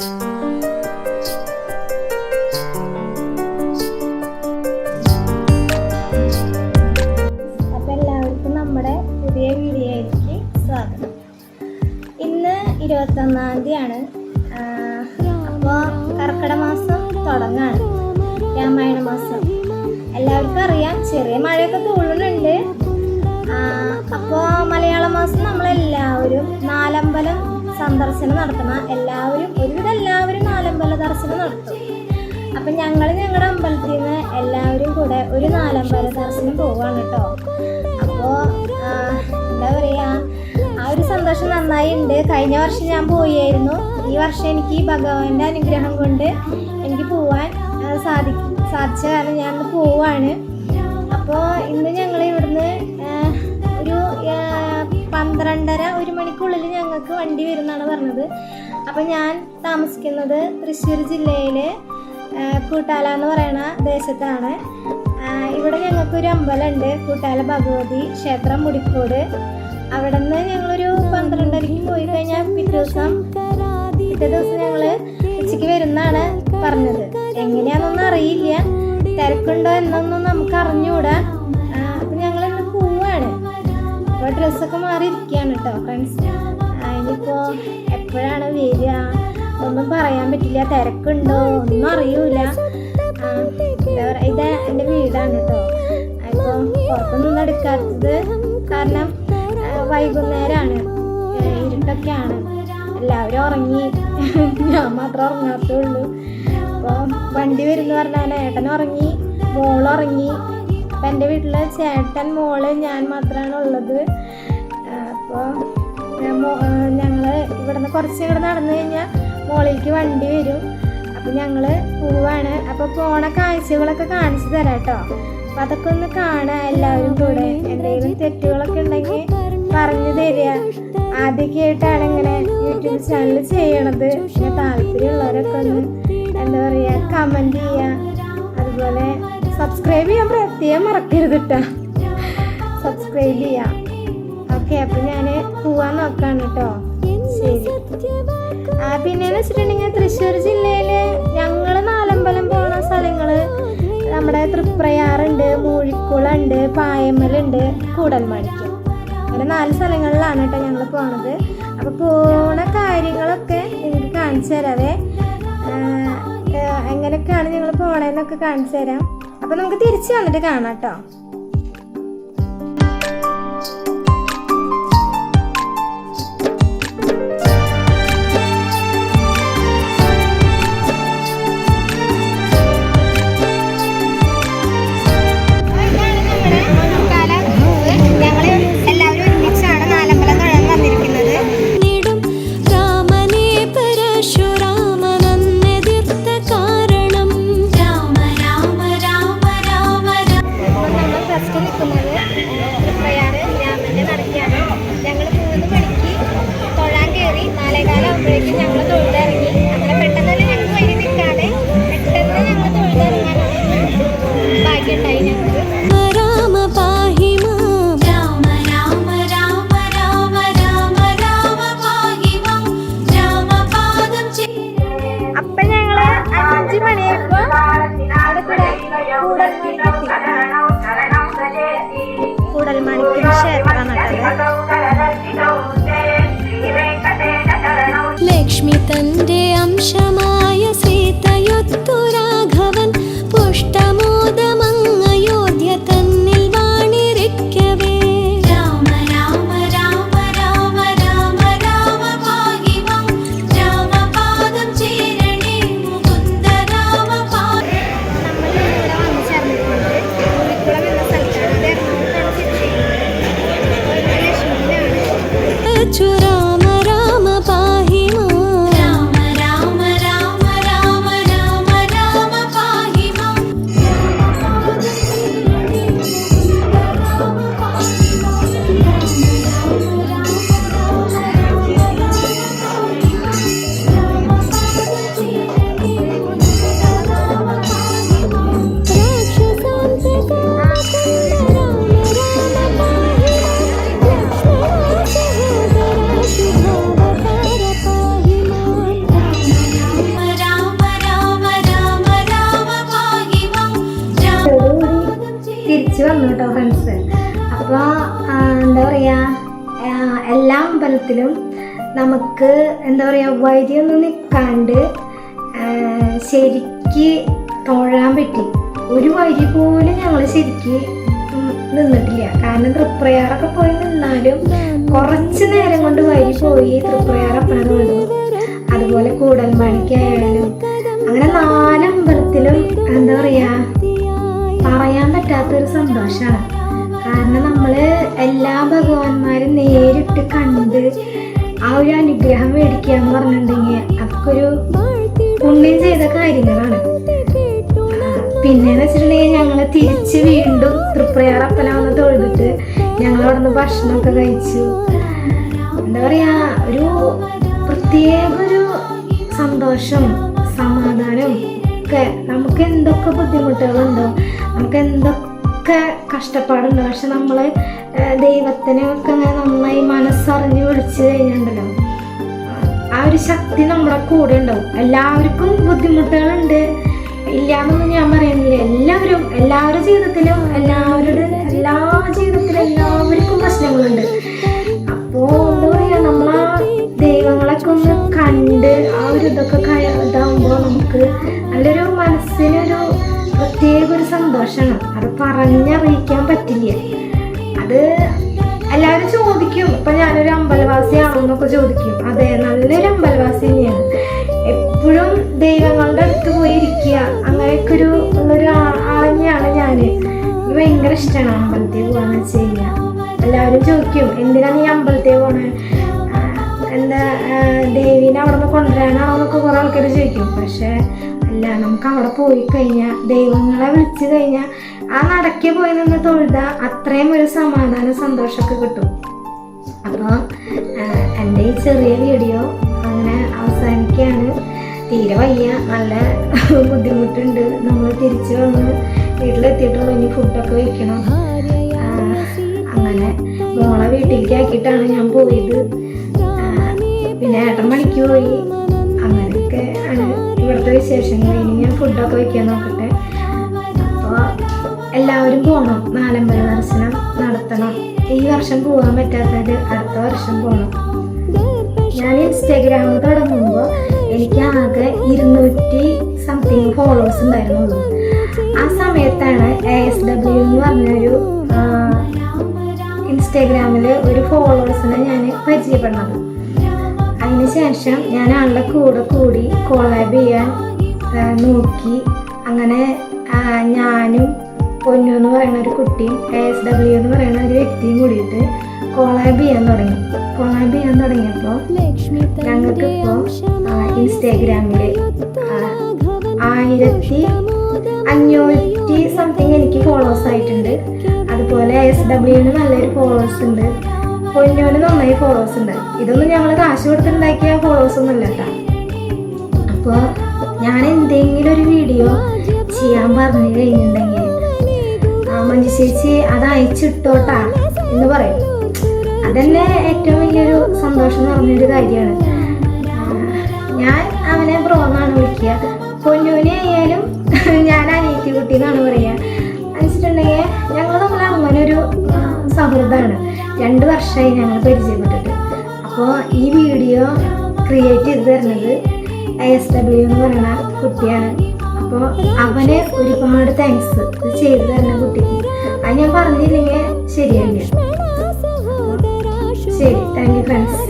അപ്പോൾ എല്ലാവർക്കും നമ്മുടെ പുതിയ വീഡിയോയിലേക്ക് സ്വാഗതം. ഇന്ന് ഇരുപത്തൊന്നാം തീയതിയാണ്. അപ്പോൾ കർക്കിടക മാസം തുടങ്ങാണ്. രാമായണ മാസം. എല്ലാവർക്കും അറിയാം. ചെറിയ മഴയൊക്കെ തോന്നുന്നുണ്ട് അപ്പോൾ മലയാള മാസം നമ്മളെല്ലാവരും നാലമ്പലം സന്ദർശനം നടത്തണം എല്ലാവരും ഒരുവിധം എല്ലാവരും നാലമ്പല ദർശനം നടത്തും. അപ്പം ഞങ്ങൾ ഞങ്ങളുടെ അമ്പലത്തിൽ നിന്ന് എല്ലാവരും കൂടെ ഒരു നാലമ്പല ദർശനം പോവാണ് കേട്ടോ അപ്പോൾ എന്താ പറയുക ആ ഒരു സന്തോഷം നന്നായി ഉണ്ട് കഴിഞ്ഞ വർഷം ഞാൻ പോയായിരുന്നു. ഈ വർഷം എനിക്ക് ഭഗവാന്റെ അനുഗ്രഹം കൊണ്ട് എനിക്ക് പോവാൻ സാധി സാധിച്ച കാരണം ഞാൻ പോവാണ്. അപ്പോൾ ഇന്ന് ഞങ്ങൾ ഇവിടുന്ന് ഒരു പന്ത്രണ്ടര ഞങ്ങൾക്ക് വണ്ടി വരുമെന്നാണ് പറഞ്ഞത്. അപ്പം ഞാൻ താമസിക്കുന്നത് തൃശ്ശൂർ ജില്ലയിലെ കൂട്ടാല എന്ന് പറയുന്ന ദേശത്താണ്. ഇവിടെ ഞങ്ങൾക്കൊരു അമ്പലമുണ്ട്. കൂട്ടാല ഭഗവതി ക്ഷേത്രം മുടിക്കോട്. അവിടെ നിന്ന് ഞങ്ങളൊരു പന്ത്രണ്ടരയ്ക്ക് പോയി കഴിഞ്ഞാൽ പിറ്റേ ദിവസം പിറ്റേ ദിവസം ഞങ്ങൾ ഉച്ചയ്ക്ക് വരുന്നാണ് പറഞ്ഞത്. എങ്ങനെയാണെന്നൊന്നും അറിയില്ല. തിരക്കുണ്ടോ എന്നൊന്നും നമുക്ക് അറിഞ്ഞുകൂടാ. അപ്പം ഞങ്ങൾ പോവാണ്. അപ്പോൾ ഡ്രസ്സൊക്കെ മാറിയിരിക്കുകയാണ് കേട്ടോ ഫ്രണ്ട്സ് ഇനിയിപ്പോൾ എപ്പോഴാണ് വരിക? ഒന്നും പറയാൻ പറ്റില്ല. തിരക്കുണ്ടോ? ഒന്നും അറിയൂല. ഇത് എന്റെ വീടാണ് കേട്ടോ. ഇപ്പോൾ പുറത്തൊന്നും എടുക്കാത്തത് കാരണം വൈകുന്നേരമാണ് ഇരുട്ടൊക്കെയാണ്. എല്ലാവരും ഉറങ്ങി. ഞാൻ മാത്രം ഉറങ്ങാത്തുള്ളൂ അപ്പോൾ വണ്ടി വരുന്ന പറഞ്ഞാൽ ഏട്ടൻ ഉറങ്ങി മോൾ ഉറങ്ങി. അപ്പം എന്റെ വീട്ടിൽ ചേട്ടൻ മോൾ ഞാൻ മാത്രമാണ് ഉള്ളത്. അപ്പോൾ ഞങ്ങൾ ഇവിടുന്ന് കുറച്ച് ഇങ്ങോട്ട് നടന്നു കഴിഞ്ഞാൽ മോളിലേക്ക് വണ്ടി വരും. അപ്പോൾ ഞങ്ങൾ പോവാണ്. അപ്പോൾ പോണ കാഴ്ചകളൊക്കെ കാണിച്ചു തരാം കേട്ടോ. അപ്പോൾ അതൊക്കെ ഒന്ന് കാണാം എല്ലാവരും കൂടെ. എന്തെങ്കിലും തെറ്റുകളൊക്കെ ഉണ്ടെങ്കിൽ പറഞ്ഞു തരിക. ആദ്യമൊക്കെയായിട്ടാണ് ഇങ്ങനെ യൂട്യൂബ് ചാനൽ ചെയ്യണത്. പിന്നെ താല്പര്യമുള്ളവരൊക്കെ ഒന്ന് എന്താ പറയുക കമന്റ് ചെയ്യുക അതുപോലെ സബ്സ്ക്രൈബ് ചെയ്യാൻ പ്രത്യേകം മറക്കരുത് കേട്ടോ. സബ്സ്ക്രൈബ് ചെയ്യാം. ഓക്കെ അപ്പം ഞാൻ പോവാൻ നോക്കാണ് കേട്ടോ ആ പിന്നെന്ന് വെച്ചിട്ടുണ്ടെങ്കിൽ തൃശ്ശൂർ ജില്ലയിൽ ഞങ്ങൾ നാലമ്പലം പോണ സ്ഥലങ്ങൾ നമ്മുടെ തൃപ്രയാറുണ്ട് മൂഴിക്കുളുണ്ട് പായമ്മലുണ്ട് കൂടൽമാണിക്യം അങ്ങനെ നാല് സ്ഥലങ്ങളിലാണ് കേട്ടോ ഞങ്ങൾ പോണത്. അപ്പോൾ പോണ കാര്യങ്ങളൊക്കെ നിങ്ങൾക്ക് കാണിച്ചു തരാവേ. എങ്ങനെയൊക്കെയാണ് ഞങ്ങൾ പോണേന്നൊക്കെ കാണിച്ചു തരാം. അപ്പോൾ നമുക്ക് തിരിച്ചു വന്നിട്ട് കാണാം കേട്ടോ കൂടൽമാണിക്യം ക്ഷേത്രമാണ് കേട്ടത് ലക്ഷ്മി തന്റെ അംശമായ ചുര നമുക്ക് എന്താ പറയുക വരിയൊന്നും നിൽക്കാണ്ട് ശരിക്ക് തൊഴാൻ പറ്റി. ഒരു വരി പോലും ഞങ്ങൾ ശരിക്ക് നിന്നിട്ടില്ല. കാരണം തൃപ്രയാറൊക്കെ പോയി നിന്നാലും കുറച്ച് നേരം കൊണ്ട് വരി പോയി തൃപ്രയാറപ്പനെ വന്നു അതുപോലെ കൂടൽമാണിക്കായാലും അങ്ങനെ നാലമ്പലത്തിലും എന്താ പറയാ പറയാൻ പറ്റാത്തൊരു സന്തോഷമാണ് കാരണം നമ്മൾ എല്ലാ ഭഗവാന്മാരും നേരിട്ട് കണ്ട് ആ ഒരു അനുഗ്രഹം മേടിക്കുക എന്ന് പറഞ്ഞിട്ടുണ്ടെങ്കിൽ അതൊക്കെ പുണ്യം ചെയ്ത കാര്യങ്ങളാണ്. പിന്നെന്ന് വെച്ചിട്ടുണ്ടെങ്കിൽ ഞങ്ങൾ തിരിച്ച് വീണ്ടും തൃപ്രയാറപ്പന വന്ന് തൊഴുതിട്ട് ഞങ്ങൾ നിന്ന് ഭക്ഷണമൊക്കെ കഴിച്ചു. എന്താ പറയാ ഒരു പ്രത്യേക ഒരു സന്തോഷം സമാധാനം ഒക്കെ. നമുക്ക് എന്തൊക്കെ ബുദ്ധിമുട്ടുകളുണ്ടോ? നമുക്ക് എന്തൊക്കെ കഷ്ടപ്പാടുണ്ടോ. പക്ഷെ നമ്മൾ ദൈവത്തിനെ ഒക്കെ നന്നായി മനസ്സറിഞ്ഞ് വിളിച്ചു കഴിഞ്ഞിട്ടുണ്ടല്ലോ. ആ ഒരു ശക്തി നമ്മുടെ കൂടെ ഉണ്ടാവും. എല്ലാവർക്കും ബുദ്ധിമുട്ടുകളുണ്ട്. ഇല്ലാന്നൊന്നും ഞാൻ പറയുന്നില്ല. എല്ലാവരും എല്ലാവരുടെ ജീവിതത്തിലും എല്ലാവരുടെ എല്ലാ ജീവിതത്തിലും എല്ലാവർക്കും പ്രശ്നങ്ങളുണ്ട്. അപ്പോ പറഞ്ഞറിയിക്കാൻ പറ്റില്ല. അത് എല്ലാവരും ചോദിക്കും. ഇപ്പം ഞാനൊരു അമ്പലവാസിയാണെന്നൊക്കെ ചോദിക്കും. അതെ നല്ലൊരു അമ്പലവാസി തന്നെയാണ്. എപ്പോഴും ദൈവങ്ങളുടെ അടുത്ത് പോയി ഇരിക്കുക. അങ്ങനെയൊക്കെ ഒരു ഉള്ളൊരു ആളെന്നെയാണ് ഞാൻ എനിക്ക് ഭയങ്കര ഇഷ്ടമാണ് അമ്പലത്തിൽ പോകാന്ന് വെച്ച് കഴിഞ്ഞാൽ എല്ലാവരും ചോദിക്കും എന്തിനാണ് നീ അമ്പലത്തിൽ പോണേ? എന്താ ദേവീനെ അവിടെ നിന്ന് കൊണ്ടുവരാനാണോ എന്നൊക്കെ കുറേ ആൾക്കാർ ചോദിക്കും. പക്ഷെ അല്ല നമുക്ക് അവിടെ പോയി കഴിഞ്ഞാൽ ദൈവങ്ങളെ വിളിച്ചു കഴിഞ്ഞാൽ ആ നടക്കെ പോയി നിന്ന് തൊഴുത അത്രയും ഒരു സമാധാന സന്തോഷമൊക്കെ കിട്ടും. അപ്പോൾ എന്റെ ഈ ചെറിയ വീഡിയോ അങ്ങനെ അവസാനിക്കുകയാണ്. തീരെ വയ്യ നല്ല ബുദ്ധിമുട്ടുണ്ട്. നമ്മൾ തിരിച്ചു വന്ന് വീട്ടിലെത്തിയിട്ടുള്ളൂ ഇനി ഫുഡൊക്കെ വയ്ക്കണം അങ്ങനെ മോളെ വീട്ടിലേക്ക് ആക്കിയിട്ടാണ് ഞാൻ പോയത്. പിന്നെ ഏട്ടൻ പണിക്ക് പോയി. ഇവിടുത്തെ വിശേഷങ്ങൾ. ഇനി ഞാൻ ഫുഡൊക്കെ വെക്കാൻ നോക്കട്ടെ. അപ്പോൾ എല്ലാവരും പോകണം നാലമ്പല ദർശനം നടത്തണം. ഈ വർഷം പോകാൻ പറ്റാത്തത് അടുത്ത വർഷം പോകണം ഞാൻ ഇൻസ്റ്റാഗ്രാമിൽ തുടങ്ങുമ്പോൾ എനിക്ക് ആകെ ഇരുന്നൂറ്റി സംതിങ് ഫോളോവേഴ്സ് ഉണ്ടായിരുന്നുള്ളൂ. ആ സമയത്താണ് എ എസ് ഡബ്ല്യു എന്ന് പറഞ്ഞൊരു ഇൻസ്റ്റാഗ്രാമിൽ ഒരു ഫോളോവേഴ്സിനെ ഞാൻ പരിചയപ്പെടുന്നത്. അതിനുശേഷം ഞാൻ ആളുടെ കൂടെ കൂടി കൊളാബ് ചെയ്യാൻ നോക്കി. അങ്ങനെ ഞാനും പൊന്നു എന്ന് പറയുന്ന ഒരു കുട്ടിയും എ എസ് ഡബ്ല്യു എന്ന് പറയുന്ന ഒരു വ്യക്തിയും കൂടിയിട്ട് കൊളാബ് ചെയ്യാൻ തുടങ്ങി. കൊളാബ് ചെയ്യാൻ തുടങ്ങിയപ്പോൾ ഞങ്ങൾക്കിപ്പോൾ ഇൻസ്റ്റാഗ്രാമിൽ ആയിരത്തി അഞ്ഞൂറ്റി സംതിങ് എനിക്ക് ഫോളോവേഴ്സ് ആയിട്ടുണ്ട്. അതുപോലെ എസ് ഡബ്ല്യുവിന് നല്ലൊരു ഫോളോവേഴ്സ് ഉണ്ട്. പൊന്നൂന് നന്നായി ഫോളോവേഴ്സ് ഉണ്ട്. ഇതൊന്നും ഞങ്ങൾ കാശ് കൊടുത്തുണ്ടാക്കിയ ഫോളോവേഴ്സ് ഒന്നും ഇല്ല കേട്ടോ അപ്പോൾ ഞാൻ എന്തെങ്കിലും ഒരു വീഡിയോ ചെയ്യാൻ പറഞ്ഞു കഴിഞ്ഞിട്ടുണ്ടെങ്കിൽ മഞ്ജു ചേച്ചി അത് അയച്ചിട്ടോട്ടാ എന്ന് പറയും. അതന്നെ ഏറ്റവും വലിയൊരു സന്തോഷം നിറഞ്ഞൊരു കാര്യമാണ്. ഞാൻ അവനെ ബ്രോ എന്നാണ് വിളിക്കുക. പൊന്നൂനെ ആയാലും ഞാൻ അനിയത്തി കുട്ടി എന്നാണ് പറയുക. വെച്ചിട്ടുണ്ടെങ്കിൽ ഞങ്ങൾ നമ്മളെ അങ്ങനെ ഒരു സൗഹൃദമാണ്. രണ്ട് വർഷമായി ഞങ്ങൾ പരിചയപ്പെട്ടിട്ട്. അപ്പോൾ ഈ വീഡിയോ ക്രിയേറ്റ് ചെയ്ത് തരുന്നത് ഐ എസ് ഡബ്ല്യു എന്ന് പറയുന്ന കുട്ടിയാണ്. അപ്പോൾ അവന് ഒരുപാട് താങ്ക്സ് ഇത് ചെയ്തു തരുന്ന കുട്ടിക്ക്. അത് ഞാൻ പറഞ്ഞില്ലെങ്കിൽ ശരിയല്ല ശരി താങ്ക് യു ഫ്രണ്ട്സ്